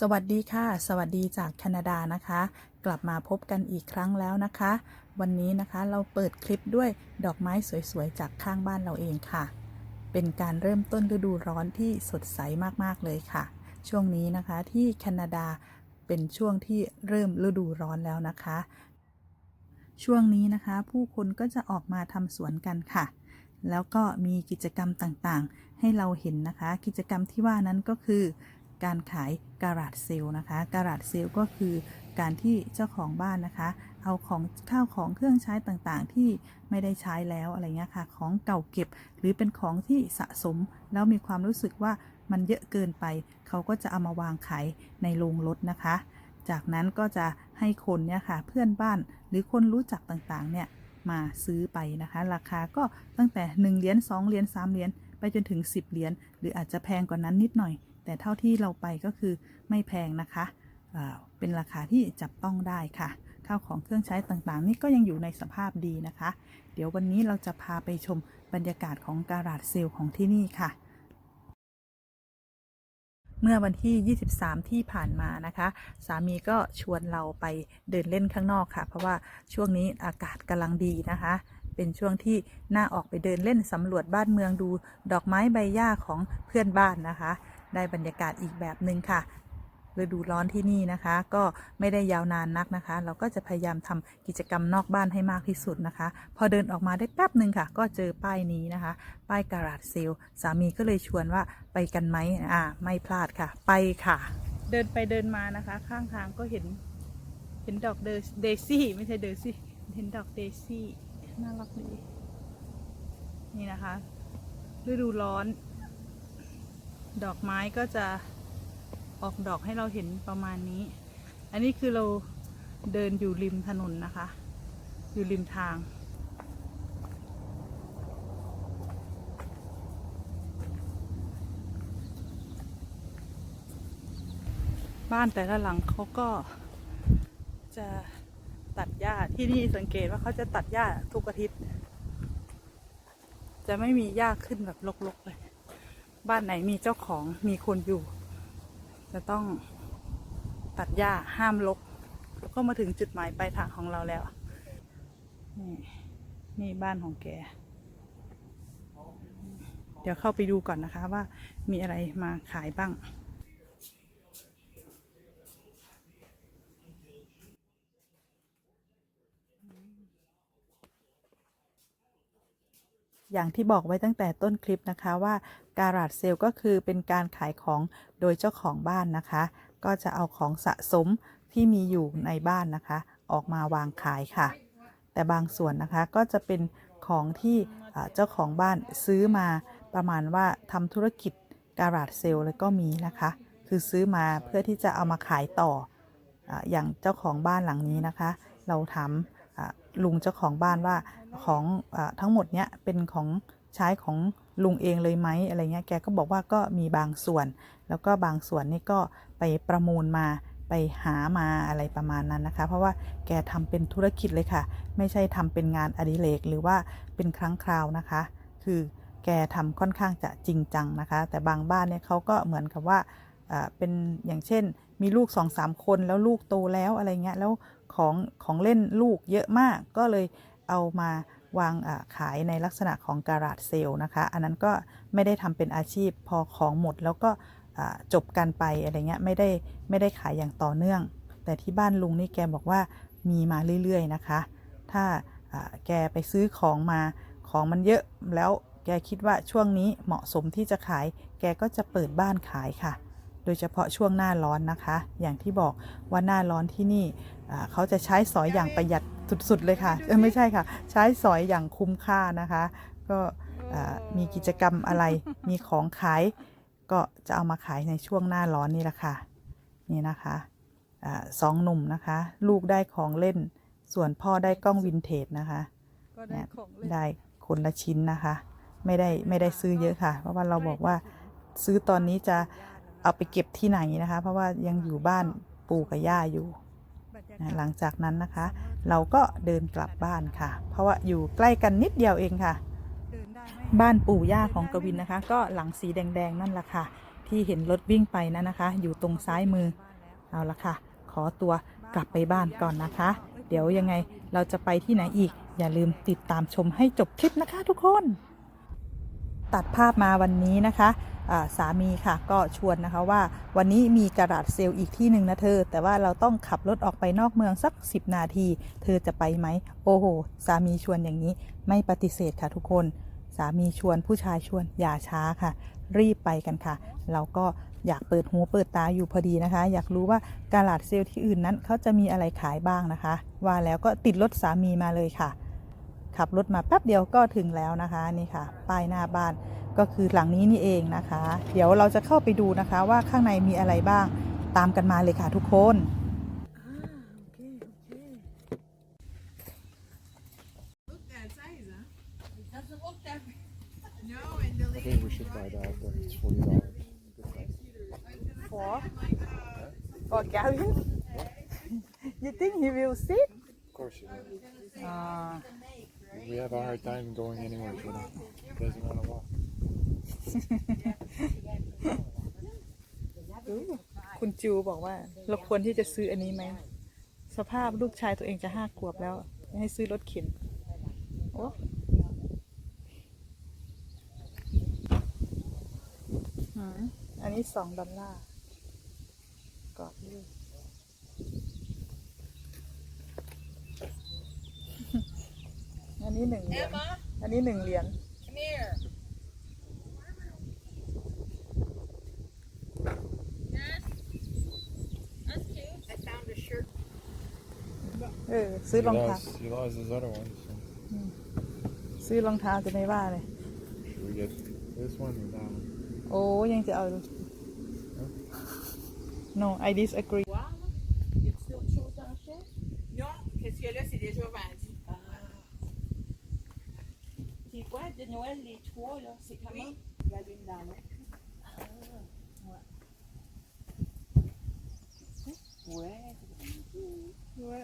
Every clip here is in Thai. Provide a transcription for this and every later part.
สวัสดีค่ะ สวัสดีจากแคนาดานะคะ กลับมาพบกันอีกครั้งแล้วนะคะ วันนี้นะคะเราเปิดคลิปด้วยดอกไม้สวยๆ จากข้างบ้านเราเองค่ะ เป็นการเริ่มต้นฤดูร้อนที่สดใสมากๆเลยค่ะ ช่วงนี้นะคะที่แคนาดาเป็นช่วงที่เริ่มฤดูร้อนแล้วนะคะ ช่วงนี้นะคะผู้คนก็จะออกมาทำสวนกันค่ะ แล้วก็มีกิจกรรมต่างๆ ให้เราเห็นนะคะ กิจกรรมที่ว่านั้นก็คือ การขายการาดเซลนะคะการาดเซลก็คือการที่เจ้าของบ้านนะคะ เอาของข้าวของเครื่องใช้ต่างๆ ที่ไม่ได้ใช้แล้วอะไรเงี้ยค่ะ ของเก่าเก็บ หรือเป็นของที่สะสม แล้วมีความรู้สึกว่ามันเยอะเกินไป เขาก็จะเอามาวางขายในโรงรถนะคะ จากนั้นก็จะให้คนเนี่ยค่ะเพื่อนบ้านหรือคนรู้จักต่างๆเนี่ยมาซื้อไปนะคะ ราคาก็ตั้งแต่ 1 เหรียญ2เหรียญ3เหรียญไปจนถึง 10 เหรียญหรืออาจจะแพงกว่านั้นนิดหน่อย แต่เท่าที่เราไปก็คือไม่แพงนะคะเป็นราคาที่จับต้องได้ค่ะข้าวของเครื่องใช้ต่างๆ นี่ก็ยังอยู่ในสภาพดีนะคะ เดี๋ยววันนี้เราจะพาไปชมบรรยากาศของการาดเซลล์ของที่นี่ค่ะ เมื่อวันที่ 23 ที่ผ่านมานะคะ สามีก็ชวนเราไปเดินเล่นข้างนอกค่ะ เพราะว่าช่วงนี้อากาศกำลังดีนะคะ เป็นช่วงที่น่าออกไปเดินเล่นสำรวจบ้านเมืองดูดอกไม้ใบหญ้าของเพื่อนบ้านนะคะ ได้บรรยากาศอีกแบบหนึ่งค่ะฤดูร้อนที่นี่นะคะ ก็ไม่ได้ยาวนานนักนะคะ เราก็จะพยายามทำกิจกรรมนอกบ้านให้มากที่สุดนะคะ พอเดินออกมาได้แป๊บหนึ่งค่ะ ก็เจอป้ายนี้นะคะ ป้ายการาดเซลลสามีก็เลยชวนว่าไปกันไหมอ่า ไม่พลาดค่ะ ไปค่ะ เดินไปเดินมานะคะ ข้างทางก็เห็น เห็นดอกเดซี่ไม่ใช่เดซี่เห็นดอกเดซี่น่ารักดีนี่นะคะฤดูร้อน ดอกไม้ก็จะออกดอกให้เราเห็นประมาณนี้ อันนี้คือเราเดินอยู่ริมถนนนะคะ อยู่ริมทาง บ้านแต่ละหลังเขาก็จะตัดหญ้าที่นี่สังเกตว่าเขาจะตัดหญ้าทุกอาทิตย์ จะไม่มีหญ้าขึ้นแบบรกๆเลย บ้านไหนมีเจ้าของมีคนอยู่ จะต้องตัดหญ้าห้ามลกแล้วก็มาถึงจุดหมายปลายทางของเราแล้ว นี่นี่บ้านของแก เดี๋ยวเข้าไปดูก่อนนะคะว่ามีอะไรมาขายบ้าง อย่างที่บอกไว้ตั้งแต่ต้นคลิปนะคะว่าการาดเซลก็คือเป็นการขายของโดยเจ้าของบ้านนะคะ ก็จะเอาของสะสมที่มีอยู่ในบ้านนะคะ ออกมาวางขายค่ะ แต่บางส่วนนะคะก็จะเป็นของที่เจ้าของบ้านซื้อมาประมาณว่าทำธุรกิจการาดเซลเลยก็มีนะคะ คือซื้อมาเพื่อที่จะเอามาขายต่อออย่างเจ้าของบ้านหลังนี้นะคะ เราถามอ่า ลุงเจ้าของบ้านว่าของอทั้งหมดเนี้ยเป็นของใช้ของลุงเองเลยไหมอะไรเงี้ยแกก็บอกว่าก็มีบางส่วน แล้วก็บางส่วนนี่ก็ไปประมูลมาไปหามาอะไรประมาณนั้นนะคะ เพราะว่าแกทำเป็นธุรกิจเลยค่ะ ไม่ใช่ทำเป็นงานอดิเรกหรือว่าเป็นครั้งคราวนะคะ คือแกทำค่อนข้างจะจริงจังนะคะ แต่บางบ้านเนี่ยเขาก็เหมือนกับว่า เป็นอย่างเช่น มีลูกสองสามคนแล้วลูกโตแล้วอะไรเงี้ยแล้วของของเล่นลูกเยอะมากก็เลยเอามาวางขายในลักษณะของการาดเซลล์นะคะ อันนั้นก็ไม่ได้ทำเป็นอาชีพพอของหมดแล้วก็จบกันไปอะไรเงี้ยไม่ได้ไม่ได้ขายอย่างต่อเนื่อง แต่ที่บ้านลุงนี่แกบอกว่ามีมาเรื่อยๆนะคะ ถ้าแกไปซื้อของมาของมันเยอะแล้วแกคิดว่าช่วงนี้เหมาะสมที่จะขาย แกก็จะเปิดบ้านขายค่ะ โดยเฉพาะช่วงหน้าร้อนนะคะ อย่างที่บอกว่าหน้าร้อนที่นี่อ่าเขาจะใช้สอยอย่างประหยัดสุดๆเลยค่ะเอ้ยไม่ใช่ค่ะ ใช้สอยอย่างคุ้มค่านะคะ ก็อ่ามีกิจกรรมอะไรมีของขาย ก็จะเอามาขายในช่วงหน้าร้อนนี่แหละค่ะนี่นะคะอาสองหนุ่มนะคะ ลูกได้ของเล่น ส่วนพ่อได้กล้องวินเทจนะคะก็ได้ของเล่นได้คนละชิ้นนะคะ ไม่ได้ไม่ได้ซื้อเยอะค่ะ เพราะว่าเราบอกว่าซื้อตอนนี้จะ เอาไปเก็บที่ไหนนะคะ เพราะว่ายังอยู่บ้านปู่กับย่าอยู่นะหลังจากนั้นนะคะ เราก็เดินกลับบ้านค่ะ เพราะว่าอยู่ใกล้กันนิดเดียวเองค่ะ บ้านปู่ย่าของกวินนะคะ ก็หลังสีแดงๆนั่นแหละค่ะ ที่เห็นรถวิ่งไปนั่นนะคะ อยู่ตรงซ้ายมือเอาละค่ะ ขอตัวกลับไปบ้านก่อนนะคะ เดี๋ยวยังไงเราจะไปที่ไหนอีก อย่าลืมติดตามชมให้จบคลิปนะคะทุกคน ตัดภาพมาวันนี้นะคะ สามีค่ะ ก็ชวนนะคะว่าวันนี้มีกระดาษเซลล์อีกที่หนึ่งนะเธอ แต่ว่าเราต้องขับรถออกไปนอกเมืองสัก 10 นาที เธอจะไปไหม โอ้โห สามีชวนอย่างนี้ไม่ปฏิเสธค่ะทุกคน สามีชวนผู้ชายชวนอย่าช้าค่ะ รีบไปกันค่ะ เราก็อยากเปิดหูเปิดตาอยู่พอดีนะคะ อยากรู้ว่ากาลาดเซลล์ที่อื่นนั้นเขาจะมีอะไรขายบ้างนะคะ ว่าแล้วก็ติดรถสามีมาเลยค่ะ ขับรถมาแป๊บเดียวก็ถึงแล้วนะคะนี่ค่ะ ป้ายหน้าบ้าน ก็คือหลังนี้นี่เองนะคะ เดี๋ยวเราจะเข้าไปดูนะคะว่าข้างในมีอะไรบ้างตามกันมาเลยค่ะทุกคน I think we should buy that. But it's forty dollars. for for Gavin you think he will sit Of course you do. uh, We have a hard time going anywhere with him. He doesn't want to walk. คุณจูบอกว่าเราควรที่จะซื้ออันนี้ไหม สภาพลูกชายตัวเองจะห้าขวบแล้ว ให้ซื้อรถเข็น โอ้อันนี้สองดอลลาร์กรอบด้วยอันนี้หนึ่งเหรียญ อันนี้หนึ่งเหรียญ ออ ซื้อ He รองเท้า lost, he lost his other one. So ซื้อรองเท้าจะไม่ว่าเลย should we get this one or that one? โอ้ยังจะเอา no I disagree Non, parce que là, c'est déjà vendu. C'est quoi de Noël, les trois, là? C'est comment? La lune dans l'eau. Ouais. Ouais. Euh,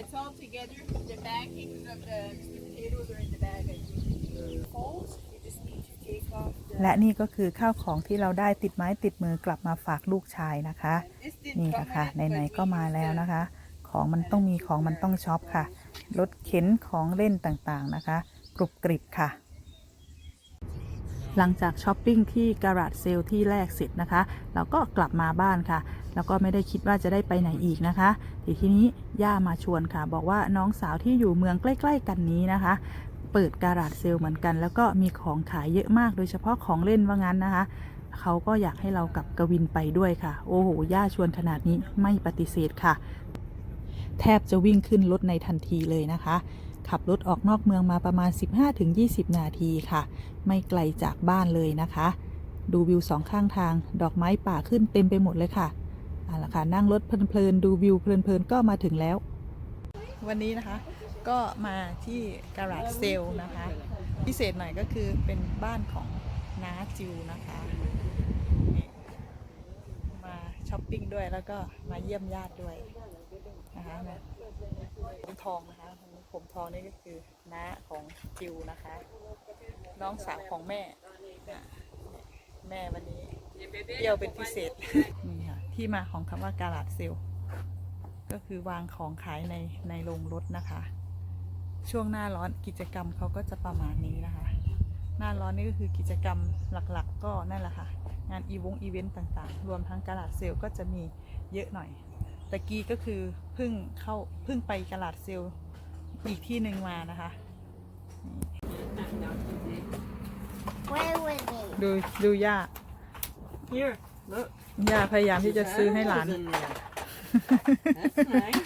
it's all together. The bagging of the potatoes are in the bag. I think. Falls, you just need to take off the. และนี่ก็คือข้าวของที่เราได้ติดไม้ติดมือกลับมาฝากลูกชายนะคะ This didn't นี่ come ค่ะ with it, ไหน but ๆ ก็ we มา used แล้ว the- นะคะ ของมันต้องมีของมันต้องช็อปค่ะ รถเข็นของเล่นต่างๆนะคะ กรุบกริบค่ะ หลังจากช้อปปิ้งที่การาดเซลที่แรกเสร็จนะคะ เราก็กลับมาบ้านค่ะ แล้วก็ไม่ได้คิดว่าจะได้ไปไหนอีกนะคะแต่ทีนี้ย่ามาชวนค่ะ บอกว่าน้องสาวที่อยู่เมืองใกล้ ๆ กันนี้นะคะ เปิดการาดเซลเหมือนกัน แล้วก็มีของขายเยอะมากโดยเฉพาะของเล่นว่างั้นนะคะเขาก็อยากให้เรากับกวินไปด้วยค่ะ โอ้โห ย่าชวนขนาดนี้ไม่ปฏิเสธค่ะ แทบจะวิ่งขึ้นรถในทันทีเลยนะคะ ขับรถออกนอกเมืองมาประมาณ 15-20 นาทีค่ะ ไม่ไกลจากบ้านเลยนะคะ ดูวิวสองข้างทาง ดอกไม้ป่าขึ้นเต็มไปหมดเลยค่ะเอาละค่ะนั่งรถเพลินๆดูวิวเพลินๆก็มาถึงแล้ว วันนี้นะคะก็มาที่การาดเซลนะคะ พิเศษหน่อยก็คือเป็นบ้านของน้าจิวนะคะมาช้อปปิ้งด้วยแล้วก็มาเยี่ยมญาติด้วยนะคะเนี่ยทองนะคะ ผมทองนี่ก็คือน้าของจิวนะคะ น้องสาวของแม่ แม่วันนี้เที่ยวเป็นพิเศษนี่ค่ะที่มาของคำว่าการาดเซลก็คือวางของขายในในโรงรถนะคะ ช่วงหน้าร้อนกิจกรรมเขาก็จะประมาณนี้นะคะ หน้าร้อนนี่ก็คือกิจกรรมหลักๆ ก็นั่นแหละค่ะ งานอีวงอีเวนต์ต่างๆ รวมทั้งกาลาดเซลก็จะมีเยอะหน่อยตะกี้ก็คือเพิ่งเข้าเพิ่งไปกาลาดเซล อีกที่หนึ่งมานะคะ Where was it? ดูดูย่า Here, look. ย่าพยายามที่จะซื้อให้หลาน Apples in there. That's nice.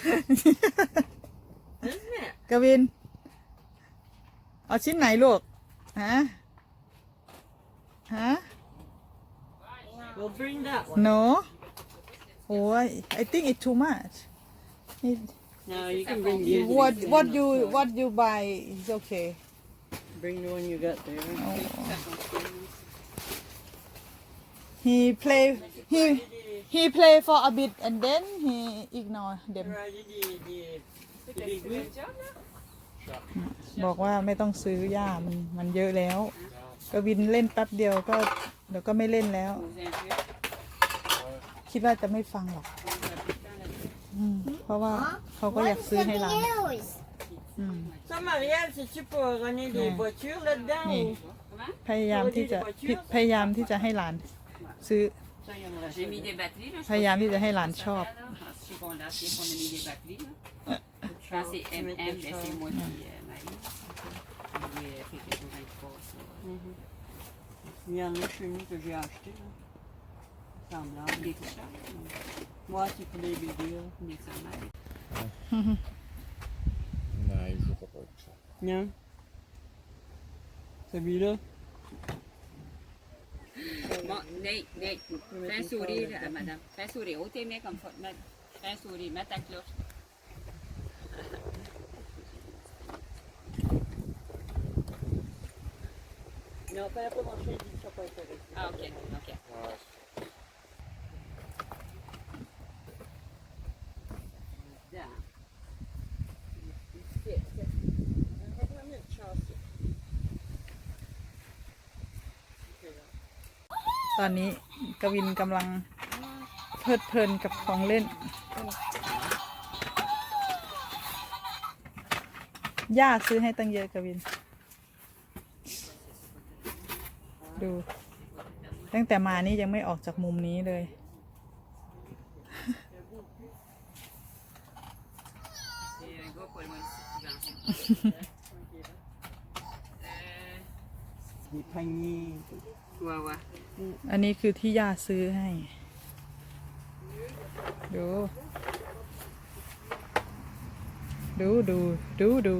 Isn't it? กวิน เอาชิ้นไหนลูก ฮะ ฮะ We'll bring that one. no โอ้ย I think it's too much It- No, you can bring the what what you what you buy is okay bring the one you got there. he play he he play for a bit and then he ignore them Ready the the the big one? บอกว่าไม่ต้องซื้อหญ้ามันมันเยอะแล้ว กวินเล่นแป๊บเดียวก็เดี๋ยวก็ไม่เล่นแล้ว คิดว่าจะไม่ฟังหรอกอืมเพ ราะว่าเขาก็อยาก What's ซื้อให้ the เรา news? อืม Ça, Marielle, c'est-tu pour runner des Ouais. voitures là-dedans Oui. ou? พยายามที่จะพิพยายามที่จะให้หลาน ซื้อ Ça, il y en a J'ai mis des batteries, là. je พยายามที่จะให้หลานชอบ sais pas, là. Je sais qu'on l'a acheté, qu'on a mis des batteries, là. Je pense que c'est Tu mets MM, tes ben, c'est chars. moi qui euh, Marie. J'ai euh, fait quelque chose avec ça, ça. Il y en a chez nous que j'ai acheté. là. Semblable. Des petits платі, коли бігів, ніця навіть. Nein, ich habe heute schon. Ja. Sabine? Nej, nej. Fem suri, madame. Fem suri. Åt dig mer komfort. Suri, med tack lov. Non, pas la provençale, je ne sais pas. Ah, ok, ok. ตอนนี้กวินกำลังเพลิดเพลินกับของเล่น ย่าซื้อให้ตั้งเยอะกวิน ดู ตั้งแต่มานี่ยังไม่ออกจากมุมนี้เลย Et un gars pas loin d'ici, qui อันนี้คือที่ย่าซื้อให้ ดู ดูดูดูดู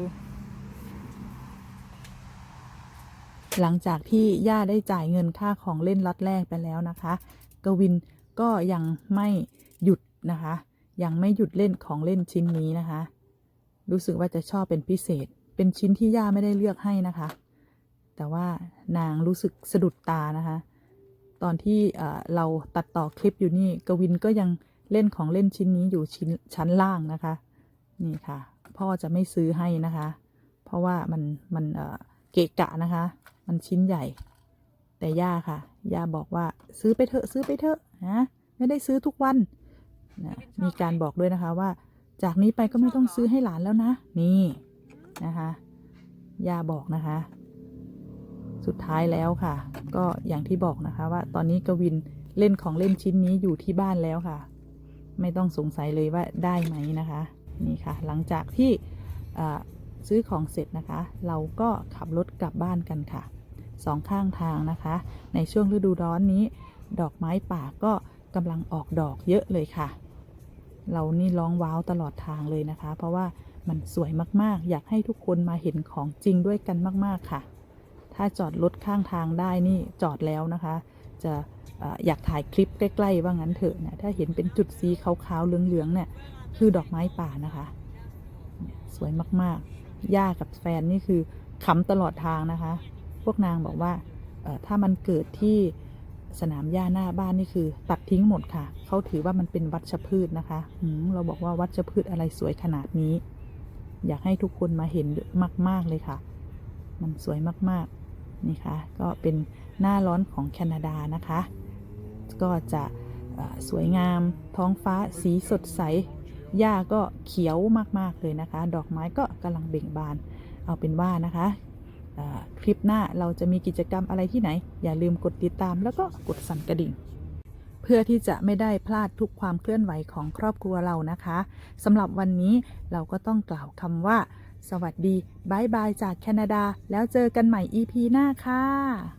หลังจากที่ย่าได้จ่ายเงินค่าของเล่นล็อตแรกไปแล้วนะคะ กวินก็ยังไม่หยุดนะคะ ยังไม่หยุดเล่นของเล่นชิ้นนี้นะคะ รู้สึกว่าจะชอบเป็นพิเศษ เป็นชิ้นที่ย่าไม่ได้เลือกให้นะคะ แต่ว่านางรู้สึกสะดุดตานะคะ ตอนที่เราตัดต่อคลิปอยู่นี่กวินก็ยังเล่นของเล่นชิ้นนี้อยู่ชิ้นชั้นล่างนะคะ นี่ค่ะ พ่อจะไม่ซื้อให้นะคะ เพราะว่ามันมันเอ่อเกะกะนะคะ มันชิ้นใหญ่ แต่ย่าค่ะย่าบอกว่าซื้อไปเถอะซื้อไปเถอะนะไม่ได้ซื้อทุกวันนะมีการบอกด้วยนะคะว่า จากนี้ไปก็ไม่ต้องซื้อให้หลานแล้วนะ นี่นะคะย่าบอกนะคะ สุดท้ายแล้วค่ะ ก็อย่างที่บอกนะคะว่าตอนนี้กวินเล่นของเล่นชิ้นนี้อยู่ที่บ้านแล้วค่ะ ไม่ต้องสงสัยเลยว่าได้ไหมนะคะ นี่ค่ะ หลังจากที่ซื้อของเสร็จนะคะ เราก็ขับรถกลับบ้านกันค่ะสองข้างทางนะคะ ในช่วงฤดูร้อนนี้ ดอกไม้ป่าก็กำลังออกดอกเยอะเลยค่ะ เรานี่ร้องว้าวตลอดทางเลยนะคะ เพราะว่ามันสวยมากๆ อยากให้ทุกคนมาเห็นของจริงด้วยกันมาก ๆ ค่ะ ถ้าจอดรถข้างทางได้นี่จอดแล้วนะคะ จะอยากถ่ายคลิปใกล้ๆว่างั้นเถอะนะถ้าเห็นเป็นจุดสีขาวๆเหลืองๆเนี่ยคือดอกไม้ป่านะคะ สวยมากๆ ย่ากับแฟนนี่คือขำตลอดทางนะคะ พวกนางบอกว่าถ้ามันเกิดที่สนามหญ้าหน้าบ้านนี่คือ ตัดทิ้งหมดค่ะ เขาถือว่ามันเป็นวัชพืชนะคะอืเราบอกว่าวัชพืชอะไรสวยขนาดนี้ อยากให้ทุกคนมาเห็นมาก ๆ เลยค่ะ มันสวยมาก ๆ นี่ค่ะก็เป็นหน้าร้อนของแคนาดานะคะ ก็จะสวยงามท้องฟ้าสีสดใส หญ้าก็เขียวมากๆเลยนะคะ ดอกไม้ก็กำลังเบ่งบาน เอาเป็นว่านะคะคลิปหน้าเราจะมีกิจกรรมอะไรที่ไหน อย่าลืมกดติดตามแล้วก็กดสั่นกระดิ่ง เพื่อที่จะไม่ได้พลาดทุกความเคลื่อนไหวของครอบครัวเรานะคะสำหรับวันนี้เราก็ต้องกล่าวคำว่า สวัสดีบายบายจากแคนาดา แล้วเจอกันใหม่ EP หน้าค่ะ